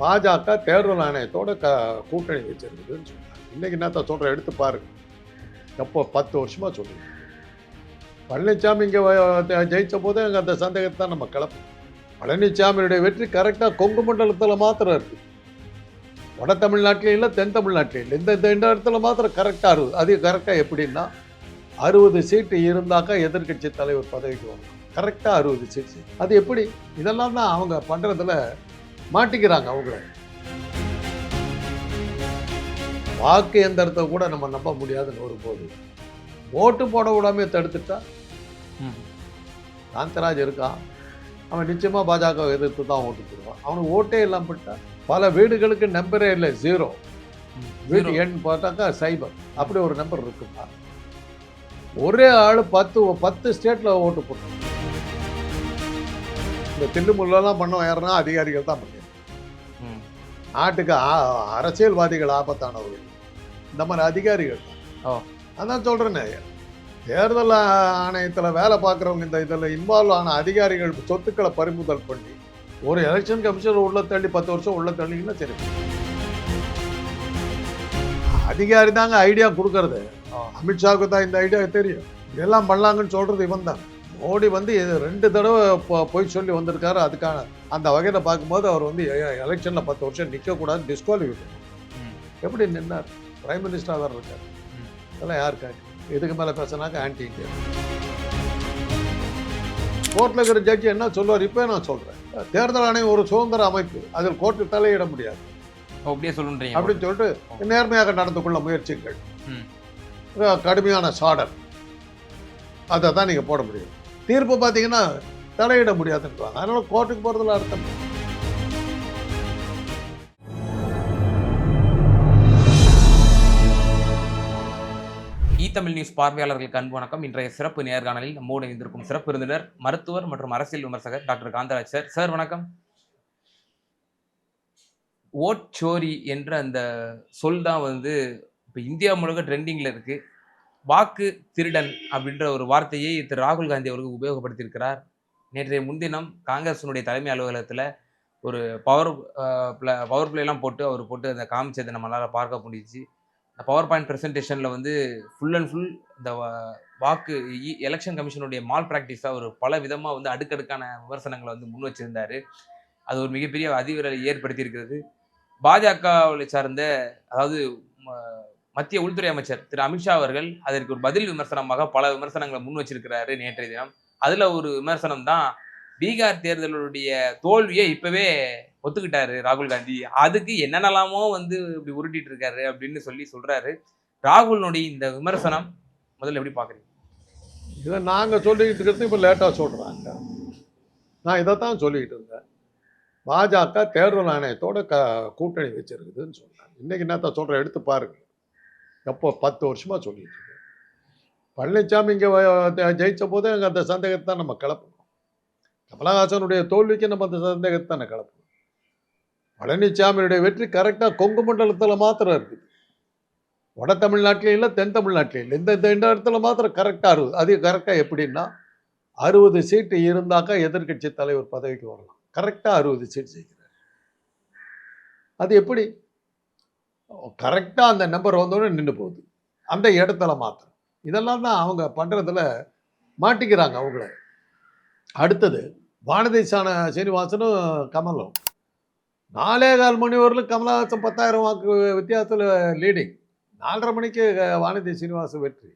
பாஜக தேர்தல் ஆணையத்தோட க கூட்டணி வச்சிருக்குதுன்னு சொன்னாங்க. இன்றைக்கி என்னத்த சொல்கிறேன் எடுத்து பாருங்க. எப்போ? பத்து வருஷமாக சொல்லுங்க பழனிசாமி இங்கே ஜெயித்த போதே அங்கே அந்த சந்தேகத்தை தான் நம்ம கிளப்போம் பழனிசாமியுடைய வெற்றி கரெக்டாக கொங்கு மண்டலத்தில் மாத்திரம் இருக்குது வட தமிழ்நாட்டிலையும் இல்லை தென் தமிழ்நாட்டிலையும் இல்லை. இந்த இந்த இந்த இடத்துல மாத்திரம் கரெக்டாக இருக்குது அது கரெக்டாக எப்படின்னா அறுபது சீட்டு இருந்தாக்கா எதிர்க்கட்சி தலைவர் பதவிக்கு வரும் கரெக்டாக அறுபது சீட்டு அது எப்படி? இதெல்லாம் தான் அவங்க பண்ணுறதுல மாட்டிக்கிறாங்க அவங்கள. வாக்கு எந்திரத்தை கூட நம்ம நம்ப முடியாதுன்னு வரும்போது ஓட்டு போட விடாம தடுத்துட்டா. காந்தராஜ் இருக்கான் அவன் நிச்சயமா பாஜக எதிர்த்து தான் ஓட்டு போடுவான். அவனுக்கு ஓட்டே இல்லாம போட்டா பல வீடுகளுக்கு நம்பரே இல்லை ஜீரோ Zero. எண் பார்த்தாக்கா சைபர். அப்படி ஒரு நம்பர் இருக்குப்பா. ஒரே ஆள் பத்து பத்து ஸ்டேட்ல ஓட்டு போட்டான். இந்த தில்லுமுள்ளெல்லாம் பண்ண யாருன்னா அதிகாரிகள் தான் ம். நாட்டுக்கு அரசியல்வாதிகள் ஆபத்தானவர்கள். இந்த மாதிரி அதிகாரிகள். தான் அதான் சொல்றேனே. தேர்தல் ஆணையத்தில் வேலை பார்க்குறவங்க இந்த இதில் இன்வால்வ் ஆன அதிகாரிகள் சொத்துக்களை பறிமுதல் பண்ணி ஒரு எலெக்ஷன் கமிஷனர் உள்ள தள்ளி பத்து வருஷம் உள்ள தள்ளிங்கன்னா சரி. அதிகாரி தாங்க ஐடியா கொடுக்கறது. அமித்ஷாவுக்கு தான் இந்த ஐடியா தெரியும். இதெல்லாம் பண்ணலாங்கன்னு சொல்றது இவன் தான் மோடி வந்து ரெண்டு தடவை பொய் சொல்லி வந்திருக்காரு. அதுக்கான அந்த வகையில் பார்க்கும்போது அவர் வந்து எலெக்ஷனில் பத்து வருஷம் நிற்கக்கூடாது டிஸ்குவாலிஃபை. எப்படி நின்னார்? பிரைம் மினிஸ்டராக வேறு இருக்கார். அதெல்லாம் யாருக்காக இதுக்கு மேலே பேசினாக்க ஆன்டி இந்தியன் கோர்ட்டில் இருக்கிற ஜட்ஜி என்ன சொல்லுவார்? இப்போ நான் சொல்கிறேன் தேர்தல் ஆணையம் ஒரு சுதந்திர அமைப்பு. அதில் கோர்ட்டு தலையிட முடியாது. அப்படியே சொல்லுன்றீங்க. அப்படின்னு சொல்லிட்டு நேர்மையாக நடந்து கொள்ள முயற்சிகள் கடுமையான சாடல். அதை தான் நீங்கள் போட முடியும். தீர்ப்பு பார்த்தீங்கன்னா தலையிட முடியாதுன்றாங்க. அதனால கோர்ட்டுக்கு போகிறதுல அர்த்தம் தமிழ் நியூஸ் பார்வையாளர்களுக்கு அன்பு வணக்கம். இன்றைய சிறப்பு நேர்காணலில் நம்மோடு இணைந்திருக்கும் சிறப்பு விருந்தினர் மருத்துவர் மற்றும் அரசியல் விமர்சகர் டாக்டர் காந்தராஜ் சார். சார் வணக்கம். ஓட் சோரி என்ற அந்த சொல் தான் வந்து இப்போ இந்தியா முழுக்க ட்ரெண்டிங்கில் இருக்குது வாக்கு திருடன் அப்படின்ற ஒரு வார்த்தையை திரு ராகுல் காந்தி அவர்கள் உபயோகப்படுத்தியிருக்கிறார். நேற்றைய முன்தினம் காங்கிரஸினுடைய தலைமை அலுவலகத்தில் ஒரு பவர் பவர் பிளேலாம் போட்டு அவர் போட்டு அந்த காமிச்சதை நம்மளால் பார்க்க முடிஞ்சிச்சு. அந்த பவர் பாயிண்ட் ப்ரெசன்டேஷனில் வந்து ஃபுல் அண்ட் ஃபுல் இந்த வாக்கு எலெக்ஷன் கமிஷனுடைய மால் ப்ராக்டிஸாக ஒரு பல விதமாக வந்து அடுக்கடுக்கான விமர்சனங்களை வந்து முன் வச்சுருந்தார். அது ஒரு மிகப்பெரிய அதிவிரலை ஏற்படுத்தியிருக்கிறது. பாஜகவை சார்ந்த அதாவது மத்திய உள்துறை அமைச்சர் திரு அமித்ஷா அவர்கள் அதற்கு ஒரு பதில் விமர்சனமாக பல விமர்சனங்களை முன் வச்சிருக்கிறாரு நேற்றைய தினம். அதில் ஒரு விமர்சனம் தான் பீகார் தேர்தலுடைய தோல்வியை இப்பவே ஒத்துக்கிட்டாரு ராகுல் காந்தி. அதுக்கு என்னென்னலாமோ வந்து இப்படி உருட்டிட்டு இருக்காரு அப்படின்னு சொல்லி சொல்றாரு. ராகுலினுடைய இந்த விமர்சனம் முதல்ல எப்படி பாக்குறீங்க? இதை நாங்கள் சொல்லிக்கிட்டு இருக்கிறது இப்போ லேட்டாக சொல்கிறாங்க நான் இதை தான் சொல்லிக்கிட்டு இருந்தேன். பாஜக தேர்தல் ஆணையத்தோட க கூட்டணி வச்சிருக்குதுன்னு சொன்னாங்க இன்னைக்கு என்னத்தான் சொல்கிறேன் எடுத்து பாருங்க. எப்போ பத்து வருஷமாக சொல்லிட்டு இருக்கேன் பழனிசாமி இங்கே ஜெயித்த போதே அங்கே அந்த சந்தேகத்தை தான் நம்ம கலப்பணும் கமலஹாசனுடைய தோல்விக்கு நம்ம அந்த சந்தேகத்தை தானே கலப்பணும் பழனிசாமியுடைய வெற்றி கரெக்டாக கொங்கு மண்டலத்தில் மாத்திரம் இருக்குது. வட தமிழ்நாட்டிலையும் இல்லை தென் தமிழ்நாட்டிலையும் இல்லை. இந்த இந்த இந்த இடத்துல மாத்திரம் கரெக்டாக இருக்குது அது கரெக்டாக எப்படின்னா அறுபது சீட்டு இருந்தாக்கா எதிர்க்கட்சி தலைவர் பதவிக்கு வரலாம். கரெக்டாக அறுபது சீட் செய்கிறார் அது எப்படி? கரெக்டாக அந்த நம்பர் வந்தோடனே நின்று போகுது. அந்த இடத்துல மாத்திரம். இதெல்லாம் தான் அவங்க பண்ணுறதுல மாட்டிக்கிறாங்க அவங்கள. அடுத்தது வானதி சாண சீனிவாசனும் கமலும். நாலே கால் மணி வரலும் கமலஹாசன் பத்தாயிரம் வாக்கு வித்தியாசத்தில் லீடிங் நாலரை மணிக்கு வானதி சீனிவாசன் வெற்றி.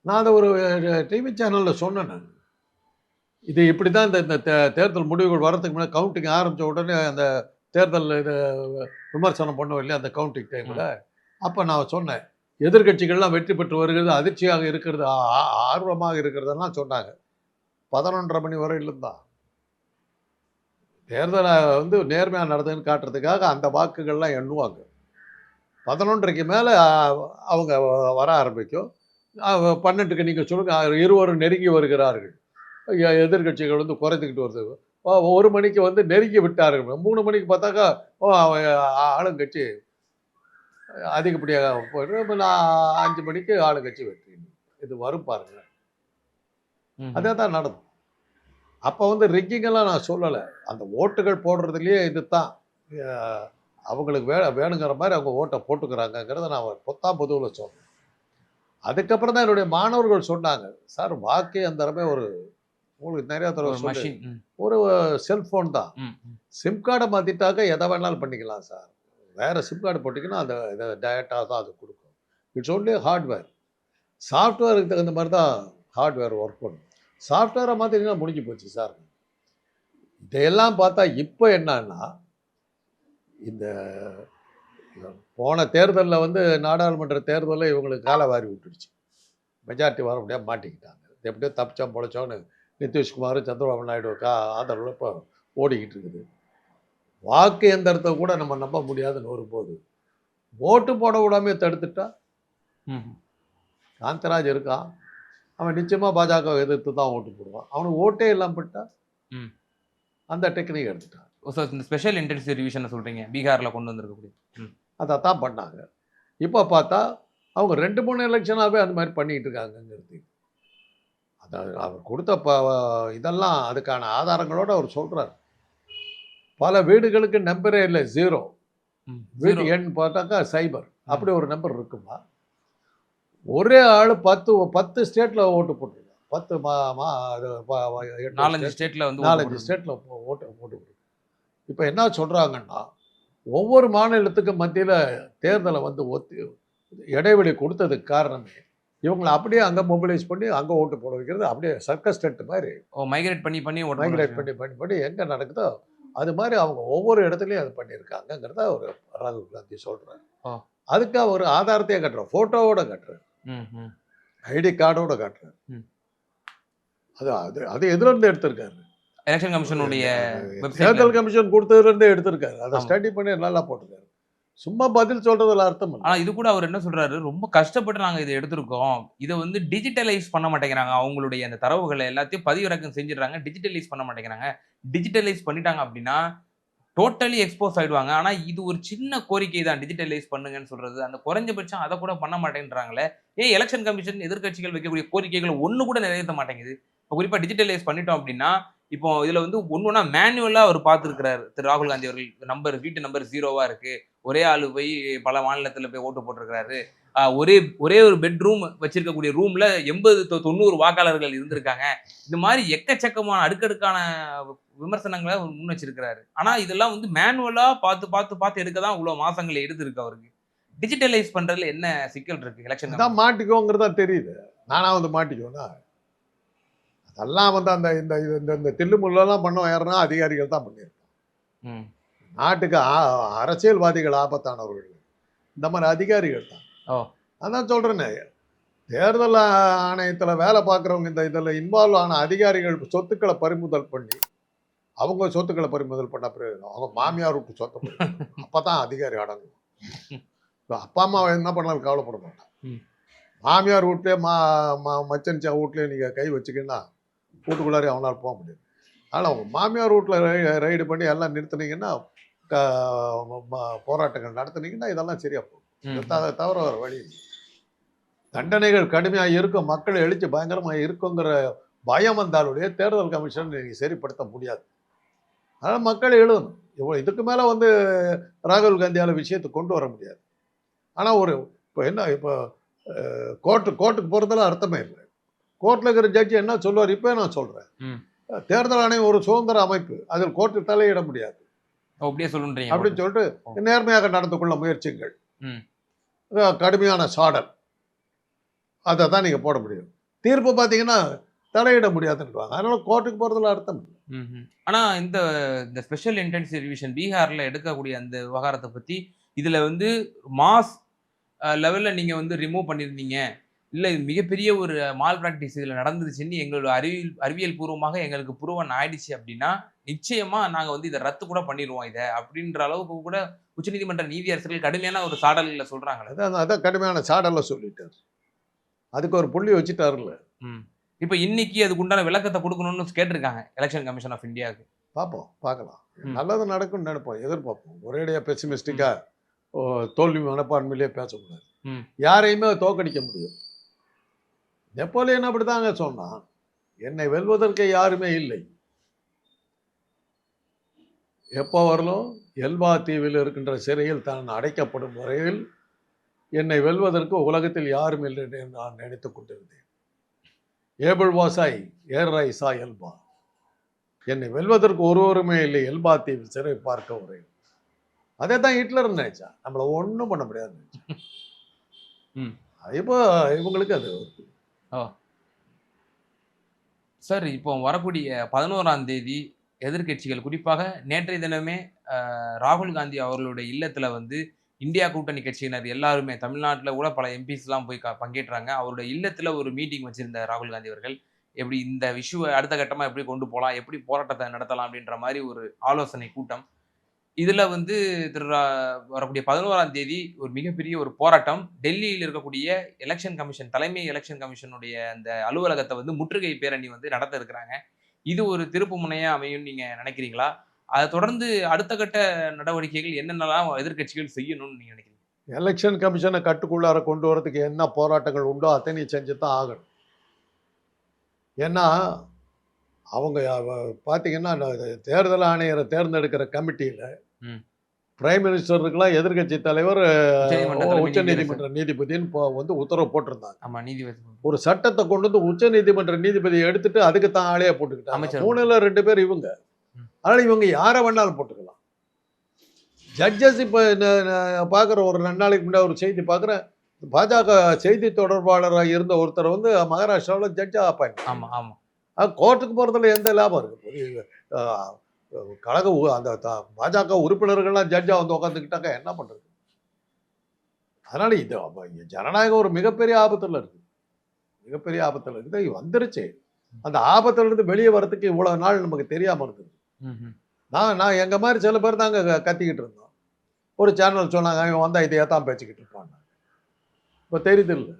நான் அதை ஒரு டிவி சேனலில் சொன்னேன் நான். இது இப்படி தான் இந்த இந்த தே- தேர்தல் முடிவுகள் வரதுக்கு முன்னாடி கவுண்டிங் ஆரம்பித்த உடனே அந்த தேர்தல் இது விமர்சனம் பண்ணுவோம் இல்லையா? அந்த கவுண்டிங் டைமில் அப்போ நான் சொன்னேன் எதிர்க்கட்சிகள்லாம் வெற்றி பெற்று வருகிறது அதிர்ச்சியாக இருக்கிறது ஆர்வமாக இருக்கிறதெல்லாம் சொன்னாங்க. பதினொன்றரை மணி வரையிலும் தான் தேர்தலை வந்து நேர்மையாக நடந்ததுன்னு காட்டுறதுக்காக அந்த வாக்குகள்லாம் எண்ணுவாங்க. பதினொன்றரைக்கு மேலே அவங்க வர ஆரம்பிக்கும். பன்னெண்டுக்கு நீங்கள் சொல்லுங்க அஹ் இருவரும் நெருங்கி வருகிறார்கள். எ- எதிர்க்கட்சிகள் வந்து குறைத்துக்கிட்டு வருது. ஒரு மணிக்கு வந்து நெருங்கி விட்டார்கள். மூணு மணிக்கு பார்த்தாக்கா ஓ, அவன் ஆளுங்கட்சி அதிகப்படியாக இப்ப நான் அஞ்சு மணிக்கு ஆளுங்கட்சி வெற்றி. இது வரும் பாருங்க. அதே தான் நடக்கும். அப்போ வந்து ரிக்கிங்கெல்லாம் நான் சொல்லலை. அந்த ஓட்டுகள் போடுறதுலயே இதுதான். அஹ், அவங்களுக்கு வே வேணுங்கிற மாதிரி அவங்க ஓட்டை போட்டுக்கிறாங்கங்கிறத நான் பொத்தாம் பொதுவில் சொல்றேன் அதுக்கப்புறம் தான் என்னுடைய மாணவர்கள் சொன்னாங்க சார் வாக்கு எந்திரமே ஒரு உங்களுக்கு நிறைய தடவை மஷின் ஒரு செல்ஃபோன் தான். சிம் கார்டை மாற்றிட்டாக்க எதை வேணாலும் பண்ணிக்கலாம் சார் வேறு சிம் கார்டு போட்டிங்கன்னா அந்த இதை டேட்டா தான் அது கொடுக்கும். இட்ஸ் only ஹார்ட்வேர் சாஃப்ட்வேருக்கு தகுந்த மாதிரி தான் ஹார்ட்வேர் ஒர்க் பண்ணும். சாஃப்ட்வேரை மாற்றிங்கன்னா முடிஞ்சு போச்சு சார் இதையெல்லாம் பார்த்தா இப்போ என்னன்னா இந்த போன தேர்தலில் வந்து நாடாளுமன்ற தேர்தலில் இவங்களுக்கு காலை வாரி விட்டுடுச்சு. மெஜாரிட்டி வர முடியாம மாட்டிக்கிட்டாங்க. எப்படியோ தப்பிச்சோம் பொழைச்சோன்னு நிதிஷ்குமார் சந்திரபாபு நாயுடுக்கா ஆதரவில் இப்போ ஓடிக்கிட்டு இருக்குது வாக்கு எந்திரத்தை கூட நம்ம நம்ப முடியாதுன்னு வரும்போது ஓட்டு போட விடாமே தடுத்துட்டா? காந்தராஜ் இருக்கான் அவன் நிச்சயமாக பாஜக எதிர்த்து தான் ஓட்டு போடுவான். அவனுக்கு ஓட்டே இல்லாம போட்டா ம். அந்த டெக்னிக் எடுத்துட்டான் ஸோ இந்த ஸ்பெஷல் இன்டென்சிவ் ரிவிஷனை சொல்றீங்க பீகார்ல கொண்டு வந்திருக்கக்கூடிய. அதை தான் பண்ணாங்க. இப்போ பார்த்தா அவங்க ரெண்டு மூணு எலெக்ஷனாகவே அந்த மாதிரி பண்ணிக்கிட்டு இருக்காங்கங்கிறது அதாவது அவர் கொடுத்த ப இதெல்லாம் அதுக்கான ஆதாரங்களோடு அவர் சொல்கிறார் பல வீடுகளுக்கு நம்பரே இல்லை ஜீரோ Zero. எண் பார்த்தாக்கா சைபர் அப்படி ஒரு நம்பர் இருக்குமா? ஒரே ஆள் பத்து பத்து ஸ்டேட்டில் ஓட்டு போட்டிருக்காங்க பத்து மா மா அது நாலஞ்சு ஸ்டேட்ல வந்து நாலஞ்சு. ஸ்டேட்டில் ஓட்டு போட்டு இப்போ என்ன சொல்கிறாங்கன்னா ஒவ்வொரு மாநிலத்துக்கு மத்தியில் தேர்தலை வந்து ஒத்தி இடைவெளி கொடுத்ததுக்கு காரணமே இவங்களை அப்படியே அங்கே மொபிலைஸ் பண்ணி அங்கே ஓட்டு போட வைக்கிறது அப்படியே சர்க்கஸ் டென்ட் மாதிரி ஓ மைக்ரேட் பண்ணி பண்ணி ஓட்டு மைக்ரேட். பண்ணி பண்ணி பண்ணி எங்கே நடக்குதோ அது மாதிரி அவங்க ஒவ்வொரு இடத்துலையும் அது பண்ணியிருக்காங்கங்கிறத அவர் ராகுல் காந்தி சொல்கிறார் ஆ. அதுக்கு அதுக்கு அவர் ஆதாரத்தையே கட்டுறார் ஃபோட்டோவோட ம். ஐடி கார்டோட காட்டுறார் ம். அது அது அது எதுலேருந்து எடுத்திருக்காரு எலெக்ஷன் கமிஷனுடைய தேர்தல் கமிஷன் கொடுத்ததுலேருந்தே எடுத்திருக்காரு அதை. ஸ்டடி பண்ணி நல்லா போட்டிருக்காரு சும்மா பதில் சொல்றதுல அர்த்தம் ஆனா இது கூட அவர் என்ன சொல்றாரு? ரொம்ப கஷ்டப்பட்டு நாங்க இதை எடுத்திருக்கோம். இதை வந்து டிஜிட்டலைஸ் பண்ண மாட்டேங்கிறாங்க. அவங்களுடைய அந்த தரவுகளை எல்லாத்தையும் பதிவிறக்கம் செஞ்சிடறாங்க. டிஜிட்டலைஸ் பண்ண மாட்டேங்கிறாங்க. டிஜிட்டலைஸ் பண்ணிட்டாங்க அப்படின்னா டோட்டலி எக்ஸ்போஸ் ஆயிடுவாங்க. ஆனா இது ஒரு சின்ன கோரிக்கை தான். டிஜிட்டலைஸ் பண்ணுங்கன்னு சொல்றது. அந்த குறைஞ்சபட்சம் அதை கூட பண்ண மாட்டேன்றாங்களே. ஏன் எலெக்ஷன் கமிஷன் எதிர்கட்சிகள் வைக்கக்கூடிய கோரிக்கைகள் ஒன்று கூட நிறைவேற்ற மாட்டேங்குது. இப்போ குறிப்பாக டிஜிட்டலைஸ் பண்ணிட்டோம் அப்படின்னா இப்போ இதில் வந்து ஒன்று ஒன்றா மேனுவலாக அவர் பார்த்துருக்கிறாரு. திரு ராகுல் காந்தி அவர்கள் நம்பர் வீட்டு நம்பர் ஜீரோவாக இருக்குது ஒரே ஆள் போய் பல மாநிலத்தில் போய் ஓட்டு போட்டிருக்கிறாரு. ஒரே ஒரே ஒரு பெட்ரூம் வச்சிருக்கக்கூடிய ரூம்ல எண்பது தொண்ணூறு வாக்காளர்கள் இருந்திருக்காங்க. இந்த மாதிரி எக்கச்சக்கமான அடுக்கடுக்கான விமர்சனங்களை அவர் முன் வச்சிருக்கிறாரு. ஆனா இதெல்லாம் வந்து மேனுவலா பார்த்து பார்த்து பார்த்து எடுக்க தான் இவ்வளவு மாசங்களை எடுத்திருக்கு அவருக்கு. டிஜிட்டலைஸ் பண்றதுல என்ன சிக்கல் இருக்கு எலெக்ஷன் அதான் மாட்டிக்கோங்கிறதா தெரியுது. நானா வந்து மாட்டிக்குவேனா? அதெல்லாம் வந்து அந்த இந்த இந்த தில்லு முள்ளெல்லாம் பண்ண யாருன்னா அதிகாரிகள் தான் பண்ணியிருக்காங்க நாட்டுக்கு அரசியல்வாதிகள் ஆபத்தானவர்கள். இந்த மாதிரி அதிகாரிகள் தான். அதான் சொல்றேனே. தேர்தல் ஆணையத்தில் வேலை பார்க்குறவங்க இந்த இதில் இன்வால்வ் ஆன அதிகாரிகள் சொத்துக்களை பறிமுதல் பண்ணி அவங்க சொத்துக்களை பறிமுதல் பண்ண பிறகு அவங்க மாமியார் விட்டு சொத்தை அப்போ தான் அதிகாரி அடங்கும். இப்ப அப்பா அம்மா என்ன பண்ணாலும் கவலைப்பட மாட்டான். மாமியார் வீட்லேயே மா மா- மச்சன் சா வீட்லேயே நீங்கள் கை வச்சுக்கின்னா வீட்டுக்குள்ளாரே அவனால் போக முடியாது. அதனால் அவங்க மாமியார் வீட்டில் ரைடு பண்ணி எல்லாம் நிறுத்துனீங்கன்னா போராட்டங்கள் நடத்துனீங்கன்னா இதெல்லாம் சரியா போகும். இதை த- தவிர வர வழி. தண்டனைகள் கடுமையாக இருக்கும். மக்கள் எழுச்சி பயங்கரமாக இருக்குங்கிற பயம் வந்தாலுடைய தேர்தல் கமிஷன் நீங்கள் சரிப்படுத்த முடியாது. அதனால் மக்கள் எழுதணும். இவ்வளோ இதுக்கு மேலே வந்து ராகுல் காந்தியால் விஷயத்தை கொண்டு வர முடியாது. ஆனால் ஒரு இப்போ என்ன இப்போ கோர்ட்டு கோர்ட்டுக்கு போகிறதுல அர்த்தமே இல்லை. கோர்ட்டில் இருக்கிற ஜட்ஜி என்ன சொல்லுவார்? இப்போ நான் சொல்கிறேன். தேர்தல் ஆணையம் ஒரு சுதந்திர அமைப்பு. அதில் கோர்ட்டு தலையிட முடியாது. அப்படியே சொல்லுன்றீங்க அப்படின்னு சொல்லிட்டு. நேர்மையாக நடந்து கொள்ள முயற்சிங்கள் ம். அஹ் கடுமையான சாடல் அதை தான் நீங்கள் போட முடியும் தீர்ப்பு பார்த்தீங்கன்னா தலையிட முடியாதுன்றாங்க அதனால கோர்ட்டுக்கு போகிறதுல அர்த்தம் இல்லை. ம்ஹும். ஆனா இந்த இந்த ஸ்பெஷல் இன்டென்சிவ் ரிவிஷன் பீகார்ல எடுக்கக்கூடிய அந்த விவகாரத்தை பத்தி இதுல வந்து மாஸ் லெவல்ல நீங்க வந்து ரிமூவ் பண்ணிருந்தீங்க இல்ல இது மிகப்பெரிய ஒரு மால் பிராக்டிஸ் இதுல நடந்துருச்சுன்னு எங்களோட அறிவியல் அறிவியல் பூர்வமாக எங்களுக்கு புருவன் ஆயிடுச்சு அப்படின்னா நிச்சயமா நாங்க வந்து இதை ரத்து கூட பண்ணிடுவோம் இதை அப்படின்ற அளவுக்கு கூட உச்சநீதிமன்ற நீதியரசர்கள் கடுமையான ஒரு சாடல்ல சொல்றாங்களே. அதான் அதான் கடுமையான சாடலை சொல்லிட்டார். அதுக்கு ஒரு புள்ளி வச்சுட்டாருல்ல. ம். இப்ப இன்னைக்கு அதுக்கு உண்டான விளக்கத்தை கொடுக்கணும்னு கேட்டிருக்காங்க எலெக்ஷன் கமிஷன் ஆஃப் இந்தியாவுக்கு பார்ப்போம் பார்க்கலாம். நல்லது நடக்கும்னு நினைப்போம் எதிர்பார்ப்போம். ஒரேடியாக பெசிமிஸ்டிக்காக தோல்வி மனப்பான்மையிலே பேசக்கூடாது. யாரையுமே தோக்கடிக்க முடியும் நெப்போலியன் அப்படிதாங்க சொன்னான். என்னை வெல்வதற்கு யாருமே இல்லை. எப்போ வரலும் எல்வா தீவில் இருக்கின்ற சிறையில் தான் அடைக்கப்படும் வரையில் என்னை வெல்வதற்கு உலகத்தில் யாரும் இல்லை என்று நான் நினைத்து கொண்டிருந்தேன். Able was I ere I saw Elba. என்னை வெல்வதற்கு ஒருவருமே இல்லை எல்பா தீவில் சிறை பார்க்க வரையில். அதே தான் ஹிட்லர் நினைச்சா நம்மளை ஒன்றும் பண்ண முடியாது நினைச்சான். ம். இப்போ இவங்களுக்கு அது ஓ. சார் இப்போ வரக்கூடிய பதினோராம் தேதி எதிர்க்கட்சிகள் குறிப்பாக நேற்றைய தினமே ராகுல் காந்தி அவர்களுடைய இல்லத்தில் வந்து இந்தியா கூட்டணி கட்சியினர் எல்லாருமே தமிழ்நாட்டில் கூட பல எம்பிஸ்லாம் போய் பங்கேற்றாங்க. அவருடைய இல்லத்தில் ஒரு மீட்டிங் வச்சிருந்த ராகுல் காந்தி அவர்கள். எப்படி இந்த விஷுவை அடுத்த கட்டமாக எப்படி கொண்டு போகலாம் எப்படி போராட்டத்தை நடத்தலாம் அப்படின்ற மாதிரி ஒரு ஆலோசனை கூட்டம் இதுல வந்து திரு வரக்கூடிய பதினோராம் தேதி ஒரு மிகப்பெரிய ஒரு போராட்டம். டெல்லியில் இருக்கக்கூடிய எலெக்ஷன் கமிஷன் தலைமை எலெக்ஷன் கமிஷனுடைய அந்த அலுவலகத்தை வந்து முற்றுகை பேரணி வந்து நடத்த இருக்கிறாங்க. இது ஒரு திருப்பு முனையா அமையும் நீங்க நினைக்கிறீங்களா? அதை தொடர்ந்து அடுத்த கட்ட நடவடிக்கைகள் என்னென்னலாம் எதிர்க்கட்சிகள் செய்யணும்னு நீங்க நினைக்கிறீங்க? எலெக்ஷன் கமிஷனை கட்டுக்குள்ளார கொண்டு வரதுக்கு என்ன போராட்டங்கள் உண்டோ அத்தனை செஞ்சு தான் ஆகணும். ஏன்னா அவங்க பார்த்தீங்கன்னா தேர்தல் ஆணையரை தேர்ந்தெடுக்கிற கமிட்டியில் பிரைம் மினிஸ்டருக்கெல்லாம் எதிர்க்கட்சி தலைவர் உச்ச நீதிமன்ற நீதிபதின்னு வந்து உத்தரவு போட்டிருந்தாங்க. ஆமா நீதிபதி. ஒரு சட்டத்தை கொண்டு வந்து உச்ச நீதிமன்ற நீதிபதியை எடுத்துட்டு அதுக்கு தான் ஆளையே போட்டுக்கிட்டாங்க. மூணுல ரெண்டு பேர் இவங்க. அதனால இவங்க யாரை வேணாலும் போட்டுக்கலாம். ஜட்ஜஸ் இப்போ பார்க்குற ஒரு ரெண்டு நாளைக்கு முன்னாடி ஒரு செய்தி பார்க்குறேன் பாஜக செய்தி தொடர்பாளராக இருந்த ஒருத்தர் வந்து மகாராஷ்டிராவில் ஜட்ஜாக அப்பாயின் ஆமா ஆமா. கோர்ட்டுக்கு போகிறதுல எந்த லாபம் இருக்கு? அஹ், கழக அந்த பாஜக உறுப்பினர்கள்லாம் ஜட்ஜாக வந்து உட்காந்துக்கிட்டாக்க என்ன பண்ணுறது அதனால இது ஜனநாயகம் ஒரு மிகப்பெரிய ஆபத்தில் இருக்கு. மிகப்பெரிய ஆபத்தில் இருக்குது இது வந்துருச்சு. அந்த ஆபத்துல இருந்து வெளியே வரதுக்கு இவ்வளவு நாள் நமக்கு தெரியாம இருந்தது. நான் நான் எங்க மாதிரி சில பேர் தாங்க க- கத்திக்கிட்டு இருந்தோம். ஒரு சேனல் சொன்னாங்க அவன் வந்தா இதையே தான் பேசிக்கிட்டு இருப்பான். இப்போ தெரியுது இல்லை.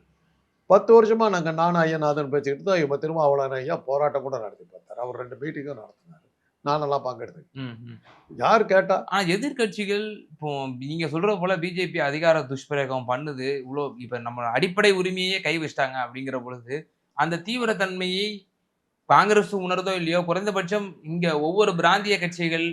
பத்து வருஷமா நாங்க நானும் ஐயநாதன் பேசிக்கிட்டு இருந்தோம். இவன் திருமாவளவன் ஐயா போராட்டம் கூட நடத்தி பார்த்தார் அவர் ரெண்டு மீட்டிங்கும் நடத்தினார். நானெல்லாம் பங்கெடுத்தேன் ம், ம். யார் கேட்டா ஆனா எதிர்க்கட்சிகள் இப்போ நீங்க சொல்ற போல பிஜேபி அதிகார துஷ்பிரயோகம் பண்ணுது இவ்வளோ இப்ப நம்ம அடிப்படை உரிமையே கை வச்சிட்டாங்க அப்படிங்கிற பொழுது அந்த தீவிரத்தன்மையை காங்கிரஸ் உணர்தோ இல்லையோ குறைந்தபட்சம் இங்க ஒவ்வொரு பிராந்திய கட்சிகள்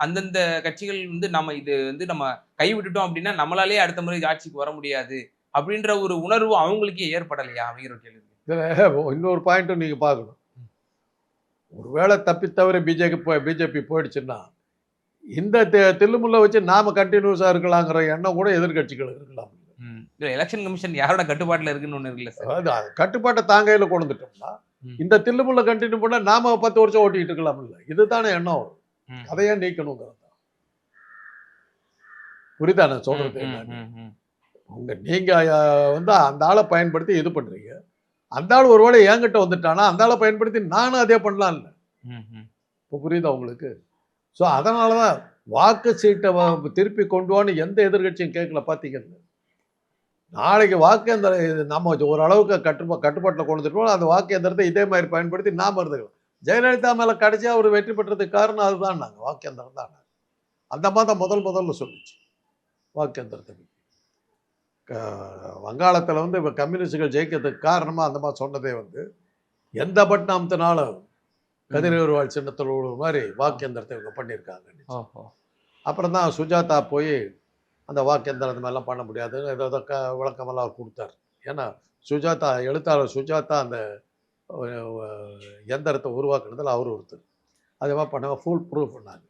அந்தந்த கட்சிகள் வந்து நம்ம இது வந்து நம்ம கைவிட்டுட்டோம் அப்படின்னா நம்மளாலே அடுத்த முறை ஆட்சிக்கு வர முடியாது அப்படின்ற ஒரு உணர்வு அவங்களுக்கே ஏற்படலையா அப்படிங்கிற கேள்வி. இதுல இன்னொரு பாயிண்ட்டும் நீங்க பார்க்கணும் ஒருவேளை தப்பி தவிர பிஜேபி போய் பிஜேபி போயிடுச்சுன்னா இந்த தில்லுமுல்ல வச்சு நாம கண்டினியூஸா இருக்கலாங்கிற எண்ணம் கூட எதிர்க்கட்சிகள் இருக்கலாம். இல்ல எலெக்ஷன் கமிஷன் யாரோட கட்டுப்பாட்டுல இருக்குன்னு ஒண்ணு இருக்குல்ல சார் கட்டுப்பாட்டை தாங்கையில கொண்டு வந்துட்டோம்னா. இந்த தில்லுமுல்ல கண்டினியூ பண்ணா நாம பத்து வருஷம் ஓட்டிட்டு இருக்கலாம்ல இதுதானே எண்ணம். அதையே நீக்கணுங்கிறது. புரியுதா நான் சொல்றது. உங்க நீங்க வந்து அந்த ஆளை பயன்படுத்தி இது பண்றீங்க அந்த ஆள் ஒருவேளை என்கிட்ட வந்துட்டானா அந்த ஆளை பயன்படுத்தி நானும் அதே பண்ணலாம்ல. ம், ம். இப்போ புரியுதா உங்களுக்கு? ஸோ அதனால தான் வாக்கு சீட்டை திருப்பி கொண்டு வான்னு எந்த எதிர்க்கட்சியும் கேட்கல பார்த்தீங்கன்னு நாளைக்கு வாக்கு எந்திர இது நம்ம ஓரளவுக்கு கட்டுப்பா கட்டுப்பாட்டில் கொண்டு வந்துட்டோம் அந்த வாக்கு எந்திரத்தை இதே மாதிரி பயன்படுத்தி நாம இருந்துக்கலாம். ஜெயலலிதா மேலே கடைசியா அவர் வெற்றி பெற்றதுக்கு காரணம் அதுதான் நாங்கள் வாக்கு எந்திரம் தான் அந்த மாதிரி தான் முதல் முதல்ல சொல்லுச்சு வாக்கு எந்திரத்தை வங்காளத்தில் வந்து இப்போ கம்யூனிஸ்டுகள் ஜெயிக்கிறதுக்கு காரணமாக அந்த மாதிரி சொன்னதே வந்து எந்த பட்னாமத்தினாலும் கதிரவர்வாள் சின்னத்தில் ஒரு மாதிரி வாக்கேந்திரத்தை இவங்க பண்ணியிருக்காங்க அப்புறம் தான் சுஜாதா போய் அந்த வாக்கேந்திரம் இந்த மாதிரிலாம் பண்ண முடியாது. ஏதோ க விளக்கமெல்லாம் அவர் கொடுத்தார். ஏன்னா சுஜாதா எழுத்தாளர் சுஜாதா அந்த எந்திரத்தை உருவாக்குனதில் அவர் ஒருத்தர். அதே மாதிரி பண்ணாங்க ஃபுல் ப்ரூஃப் பண்ணாங்க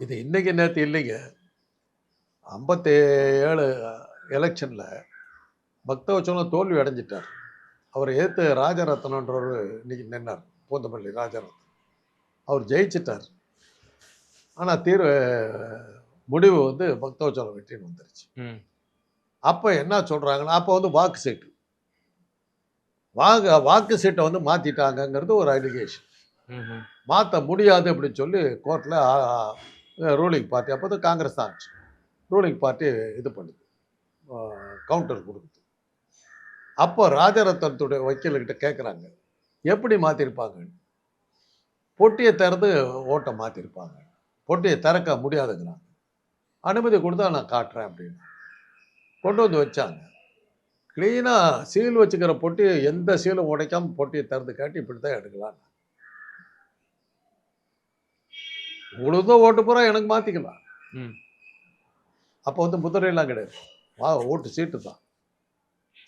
இது இன்னைக்கு நேற்று இல்லைங்க. ஐம்பத்தி ஏழு எலெக்ஷனில் பக்தவச்சலம் தோல்வி அடைஞ்சிட்டார். அவர் ஏற்று ராஜரத்னன்றவர் இன்னைக்கு நின்னார் பூந்தமல்லி ராஜரத்னம். அவர் ஜெயிச்சிட்டார். ஆனால் தீர்வு முடிவு வந்து பக்தவச்சலம் வெற்றின்னு வந்துருச்சு. அப்போ என்ன சொல்கிறாங்கன்னா அப்போ வந்து வாக்கு சீட்டு. வாக்கு வாக்கு சீட்டை வந்து மாற்றிட்டாங்கங்கிறது ஒரு அலிகேஷன். மாற்ற முடியாது அப்படின்னு சொல்லி கோர்ட்டில் ரூலிங் பார்ட்டி அப்போ தான் காங்கிரஸ் தான் ஆச்சு. ரூலிங் பார்ட்டி இது பண்ணுது. கவுண்டர் கொடுக்குது. அப்போ ராஜரத்னத்துடைய வக்கீல்கிட்ட கேட்குறாங்க எப்படி மாற்றிருப்பாங்க பொட்டியை திறந்து ஓட்டை மாற்றிருப்பாங்க பொட்டியை திறக்க முடியாதுங்கிறாங்க. அனுமதி கொடுத்தா நான் காட்டுறேன் அப்படின்னு. கொண்டு வந்து வச்சாங்க. க்ளீனாக சீல் வச்சுக்கிற பொட்டியை எந்த சீலும் உடைக்காம பொட்டியை திறந்து காட்டி இப்படி தான் எடுக்கலாம். உங்களுக்கு ஓட்டு பூரா எனக்கு மாற்றிக்கலாம் ம். அப்போ வந்து முதிரையெல்லாம் கிடையாது. வா ஓட்டு சீட்டு தான்.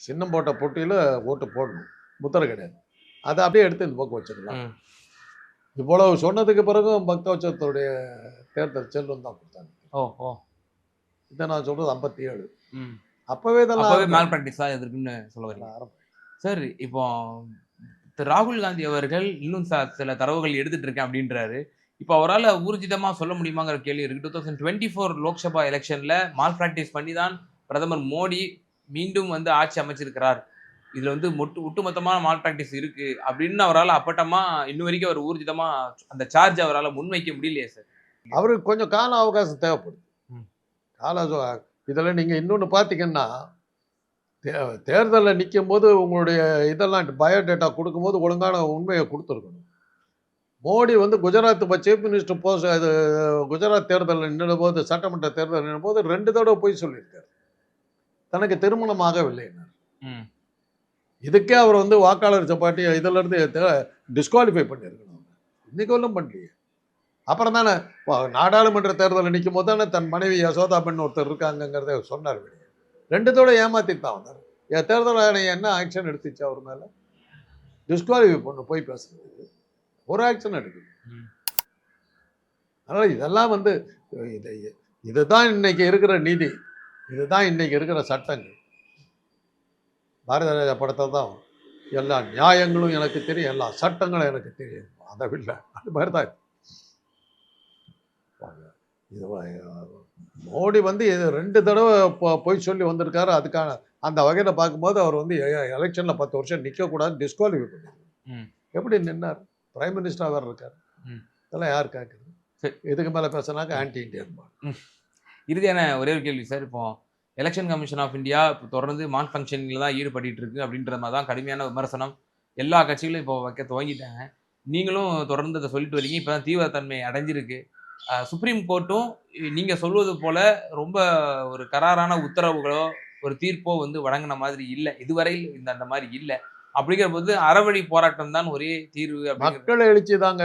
சின்னம் போட்ட பொட்டியில் ஓட்டு போடணும். முத்திரை கிடையாது. அதை அப்படியே எடுத்து இந்த பக்கம் வச்சிடலாம் இவ்வளவு சொன்னதுக்கு பிறகும் பக்தவச்சத்துடைய தேர்தல் செல்வம் தான் கொடுத்தாங்க. ஓ ஓ. இதை நான் சொல்றது ஐம்பத்தி ஏழு அப்பவே இதெல்லாம். மேல் ப்ராக்டிஸா எதுக்குன்னு சொல்ல வரீங்க. சார் இப்போ ராகுல் காந்தி அவர்கள் இன்னும் ச- சில தரவுகள் எடுத்துட்டு இருக்கேன் அப்படின்றாரு. இப்போ அவரால் ஊர்ஜிதமா சொல்ல முடியுமாங்கிற கேள்வி இருக்கு. Two thousand twenty four Lok Sabha எலெக்ஷன்ல மால் ப்ராக்டிஸ் பண்ணி தான் பிரதமர் மோடி மீண்டும் வந்து ஆட்சி அமைச்சிருக்கிறார். இதுல வந்து மொட்டு ஒட்டுமொத்தமான மால் ப்ராக்டிஸ் இருக்கு அப்படின்னு அவரால் அப்பட்டமா இன்னும் வரைக்கும் அவர் ஊர்ஜிதமா அந்த சார்ஜ் அவரால் முன்வைக்க முடியலையே சார். அவருக்கு கொஞ்சம் கால அவகாசம் தேவைப்படுது. ம். கால இதுல நீங்க இன்னொன்னு பார்த்தீங்கன்னா தே- தேர்தல்ல நிற்கும் போது உங்களுடைய இதெல்லாம் பயோடேட்டா கொடுக்கும்போது ஒழுங்கான உண்மையை கொடுத்துருக்கணும். மோடி வந்து குஜராத் இப்போ சீஃப் மினிஸ்டர் போஸ்ட் இது குஜராத் தேர்தலில் நின்ன போது சட்டமன்ற தேர்தல் நின்ன போது ரெண்டு தடவை போய் சொல்லியிருக்காரு. தனக்கு திருமணம் ஆகவில்லை ம். இதுக்கே அவர் வந்து வாக்காளர் சப்பாட்டி இதுல இருந்து டிஸ்குவாலிஃபை பண்ணியிருக்கணும் இன்னைக்கு ஒன்றும் பண்ணலையே. அப்புறம் தானே நாடாளுமன்ற தேர்தலில் நிற்கும் போது தானே தன் மனைவி யசோதா பெண் ஒருத்தர் இருக்காங்கங்கிறத சொன்னார் வெளியே ரெண்டுத்தோட ஏமாத்திட்டு தான் வந்தார் என் தேர்தல் ஆணையம் என்ன ஆக்ஷன் எடுத்துச்சு அவர் மேலே? டிஸ்குவாலிஃபை பண்ணு போய் பேசுறது. ஒரு ஆக்ஷன் எடுக்குது. அதனால் இதெல்லாம் வந்து இதை இதுதான் இன்னைக்கு இருக்கிற நீதி. இதுதான் இன்னைக்கு இருக்கிற சட்டங்கள். பாரத ராஜா படத்தில் தான் எல்லா நியாயங்களும் எனக்கு தெரியும் எல்லா சட்டங்களும் எனக்கு தெரியும். அதை இல்லை அது மாதிரி தான் இது. மோடி வந்து இது ரெண்டு தடவை பொய் சொல்லி வந்திருக்காரு. அதுக்கான அந்த வகையில் பார்க்கும்போது அவர் வந்து எலெக்ஷனில் பத்து வருஷம் நிற்கக்கூடாது டிஸ்குவாலிஃபை பண்ணி ம். எப்படி நின்னார்? பிரைம் மினிஸ்டராக வேறு இருக்கார். ம். இதெல்லாம் யார் கேட்குறது சரி. இதுக்கு மேலே பேசினாக்க ஆன்டி இண்டியன் இறுதியான ஒரே ஒரு கேள்வி சார். இப்போ எலெக்ஷன் கமிஷன் ஆஃப் இந்தியா இப்போ தொடர்ந்து மான் ஃபங்க்ஷனில் தான் ஈடுபட்டு இருக்கு அப்படின்ற மாதிரி தான் கடுமையான விமர்சனம் எல்லா கட்சிகளும் இப்போ வைக்க துவங்கிட்டாங்க. நீங்களும் தொடர்ந்து அதை சொல்லிட்டு வரீங்க. இப்போ தான் தீவிரத்தன்மை அடைஞ்சிருக்கு. சுப்ரீம் கோர்ட்டும் நீங்கள் சொல்வது போல ரொம்ப ஒரு கராரான உத்தரவுகளோ ஒரு தீர்ப்போ வந்து வழங்கின மாதிரி இல்லை. இதுவரையில் இந்த அந்த மாதிரி இல்லை. அப்படிங்கிற போது அறவழி போராட்டம் தான் ஒரே தீர்வு மக்கள் எழுச்சி தாங்க.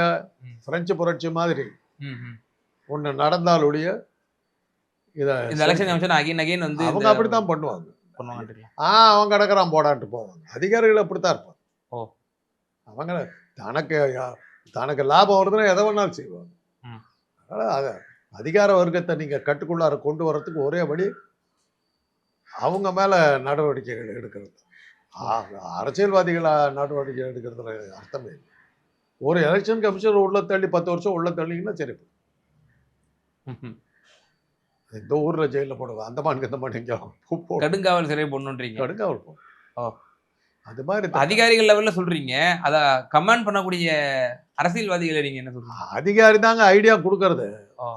பிரெஞ்சு புரட்சி மாதிரி. ஒன்று நடந்தாலுடைய இதை இந்த எலெக்ஷன் கமிஷன் அகைன் அகைன் வந்து அவங்க அப்படித்தான் பண்ணுவாங்க பண்ணுவாங்க ஆ அவன் கிடக்குறான் போடான்ட்டு போவாங்க அதிகாரிகள் அப்படித்தான் இருப்பாங்க ஓ. அவங்க தனக்கு தனக்கு லாபம் வருதுன்னா எதை வேணாலும் செய்வாங்க. அதனால் அதை அதிகார வர்க்கத்தை நீங்கள் கட்டுக்குள்ளார கொண்டு வர்றதுக்கு ஒரே வழி அவங்க மேலே நடவடிக்கைகள் எடுக்கிறது ஆ- அரசியல்வாதிகளா நடவடிக்கை எடுக்கிறதுல அர்த்தமே இல்லை. ஒரு எலெக்ஷன் கமிஷனர் உள்ள தள்ளி பத்து வருஷம் உள்ள தள்ளிங்கன்னா சரி. இந்த ஊரில் ஜெயிலில் போடுவோம் அந்த மாநில இந்த மாநில போடுங்க கடுங்காவல் சிறை பொண்ணுன்றீங்க போடும் ஓ. அது மாதிரி அதிகாரிகள் லெவல்ல சொல்றீங்க. அத கமாண்ட் பண்ணக்கூடிய அரசியல்வாதிகளை நீங்க என்ன சொல்றீங்க? அதிகாரி தாங்க ஐடியா கொடுக்கறது.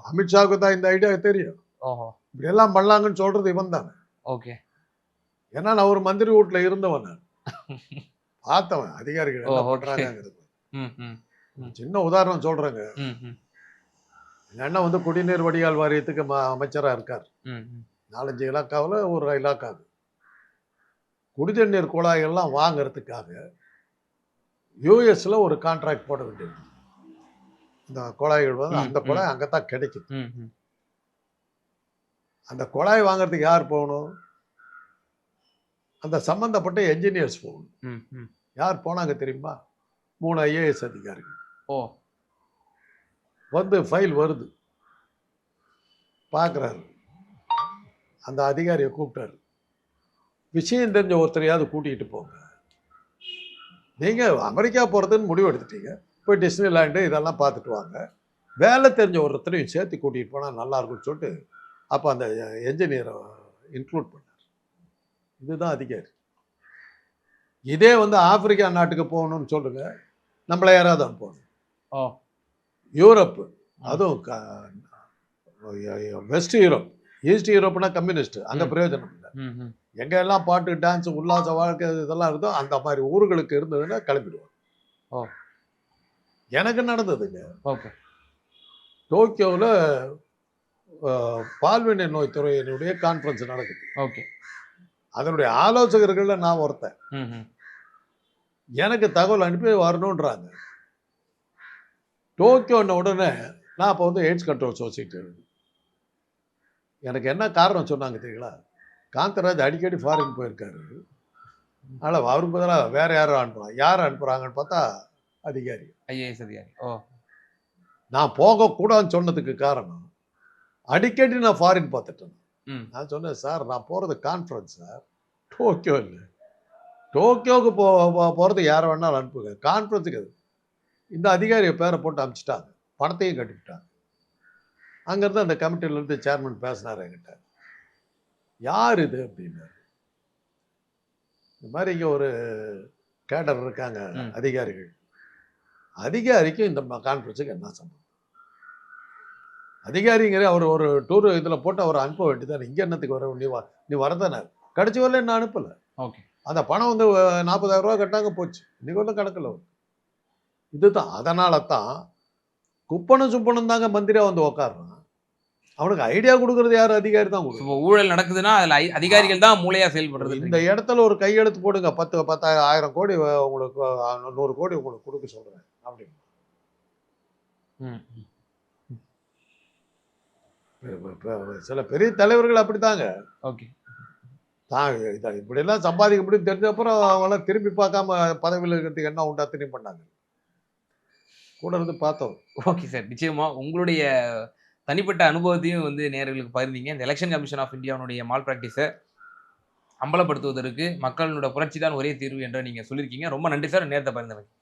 அமித்ஷாவுக்கு தான் இந்த ஐடியா தெரியும். ஓஹோ. இப்படி எல்லாம் பண்ணலாங்கன்னு சொல்றது இவன் தானே. ஓகே. ஏன்னா நான் ஒரு மந்திரி வீட்டுல இருந்தவன் நான். பார்த்தவன் அதிகாரிகள் என்ன சின்ன உதாரணம் சொல்றேங்க. எங்க அண்ணன் வந்து குடிநீர் வடிகால் வாரியத்துக்கு அமைச்சரா இருக்கார். நாலஞ்சு இலாக்காவில் ஒரு இலாக்காவு குடிதண்ணீர் குழாயெல்லாம் வாங்குறதுக்காக யூஎஸ்ல ஒரு கான்ட்ராக்ட் போட வேண்டியது. இந்த குழாய்கள் வந்து அந்த குழாய் அங்கே தான் கிடைக்குது அந்த குழாய் வாங்குறதுக்கு யார் போகணும்? அந்த சம்பந்தப்பட்ட என்ஜினியர்ஸ் போகணும். ம் ம். யார் போனாங்க தெரியுமா? மூணு ஐஏஎஸ் அதிகாரிகள். ஓ. வந்து ஃபைல் வருது. பார்க்குறாரு அந்த அதிகாரியை கூப்பிட்டாரு. விஷயம் தெரிஞ்ச ஒருத்தரையாவது கூட்டிகிட்டு போங்க. நீங்கள் அமெரிக்கா போகிறதுன்னு முடிவு எடுத்துட்டீங்க. போய் டிஸ்னி லேண்டு இதெல்லாம் பார்த்துட்டு வாங்க. வேலை தெரிஞ்ச ஒருத்தரையும் சேர்த்து கூட்டிகிட்டு போனால் நல்லா இருக்கும்னு சொல்லிட்டு அப்போ அந்த என்ஜினியரை இன்க்ளூட் பண்ணார். இதுதான் அதிகாரி இதே வந்து ஆப்பிரிக்கா நாட்டுக்கு போகணும்னு சொல்லுங்க நம்மளை யாராவது ஓ. யூரோப்பு அதுவும் வெஸ்ட் யூரோப் ஈஸ்ட் யூரோப்னா கம்யூனிஸ்ட் அங்கே ம். பிரயோஜனம் இல்லை. எங்க எல்லாம் பாட்டு டான்ஸ் உல்லாச வாழ்க்கை இதெல்லாம் இருந்தோ அந்த மாதிரி ஊர்களுக்கு இருந்ததுன்னா கிளம்பிடுவாங்க ஓ. எனக்கு நடந்ததுங்க ஓகே. டோக்கியோவில் பால்வினை நோய் துறையினுடைய கான்ஃபரன்ஸ் நடக்குது. ஓகே. அதனுடைய ஆலோசகர்களில் நான் ஒருத்தன். எனக்கு தகவல் அனுப்பி வரணுன்றாங்க டோக்கியோன்ன உடனே நான் அப்போ வந்து எய்ட்ஸ் கண்ட்ரோல் சொசைட்டி எனக்கு என்ன காரணம் சொன்னாங்க தெரியுங்களா? காந்தராஜ் அடிக்கடி ஃபாரின் போயிருக்காரு. அதனால் அவருக்கு பதிலாக வேற யாரும் அனுப்புறான் யார் அனுப்புகிறாங்கன்னு பார்த்தா அதிகாரி. ஐஏஎஸ் அதிகாரி. ஓ. நான் போகக்கூடாதுன்னு சொன்னதுக்கு காரணம் அடிக்கடி நான் ஃபாரின் பார்த்துட்டேன். நான் சொன்னேன் சார் நான் போகிறது கான்ஃபரன்ஸ் சார். டோக்கியோ இல்லை. டோக்கியோவுக்கு போ போகிறது யாரை வேணாலும் அனுப்புங்க. கான்ஃபரன்ஸுக்கு அது. இந்த அதிகாரியை பேரை போட்டு அனுப்பிச்சிட்டாங்க பணத்தையும் கட்டிவிட்டாங்க. அங்கேருந்து அந்த கமிட்டியிலேருந்து சேர்மன் பேசினார் என்கிட்ட. யார் இது? அப்படின்னாரு. இந்த மாதிரி இங்கே ஒரு கேடர் இருக்காங்க. அதிகாரிகள். அதிகாரிக்கும் இந்த கான்ஃபரன்ஸுக்கு என்ன சம்பந்தம்? அதிகாரிங்கிற அவர் ஒரு டூர் இதில் போட்டு அவர் அனுப்ப வேண்டியதான் இங்கே என்னத்துக்கு வர நீ வா நீ வரதானே? கடைசி வரல என்ன அனுப்பலை? ஓகே. அந்த பணம் வந்து நாற்பதாயிரம் ரூபா கட்டாங்க போச்சு. இன்னைக்கு வந்து கணக்கில் இதுதான். அதனால தான் குப்பனும் சுப்பனும் தாங்க மந்திரியா வந்து உக்காடுறான் அவனுக்கு ஐடியா கொடுக்கறது யார்? அதிகாரி தான் இப்போ ஊழல் நடக்குதுன்னா அதுல அதிகாரிகள் தான் மூளையா செயல்படுறது இந்த இடத்துல ஒரு கையெழுத்து போடுங்க. பத்து பத்தாயிரம் ஆயிரம் கோடி உங்களுக்கு நூறு கோடி உங்களுக்கு கொடுக்க சொல்றேன். அப்படின்னு. சில பெரிய தலைவர்கள் அப்படித்தாங்க. ஓகே. தான் இப்படியெல்லாம் சம்பாதிக்க முடியும் தெரிஞ்ச அப்புறம் அவங்களாம் திரும்பி பார்க்காம பதவியில் இருக்கிறதுக்கு என்ன உண்டா திரும்பி பண்ணாங்க. கூட இருந்து பார்த்தோம். Okay sir. நிச்சயமா உங்களுடைய தனிப்பட்ட அனுபவத்தையும் வந்து நேயர்களுக்கு பகிர்ந்தீங்க. இந்த எலெக்ஷன் கமிஷன் ஆஃப் இந்தியாவுடைய மால் ப்ராக்டிஸை அம்பலப்படுத்துவதற்கு மக்களோட புரட்சி தான் ஒரே தீர்வு என்று நீங்க சொல்லியிருக்கீங்க. ரொம்ப நன்றி சார். நேரத்தை பகிர்ந்தமைக்கு.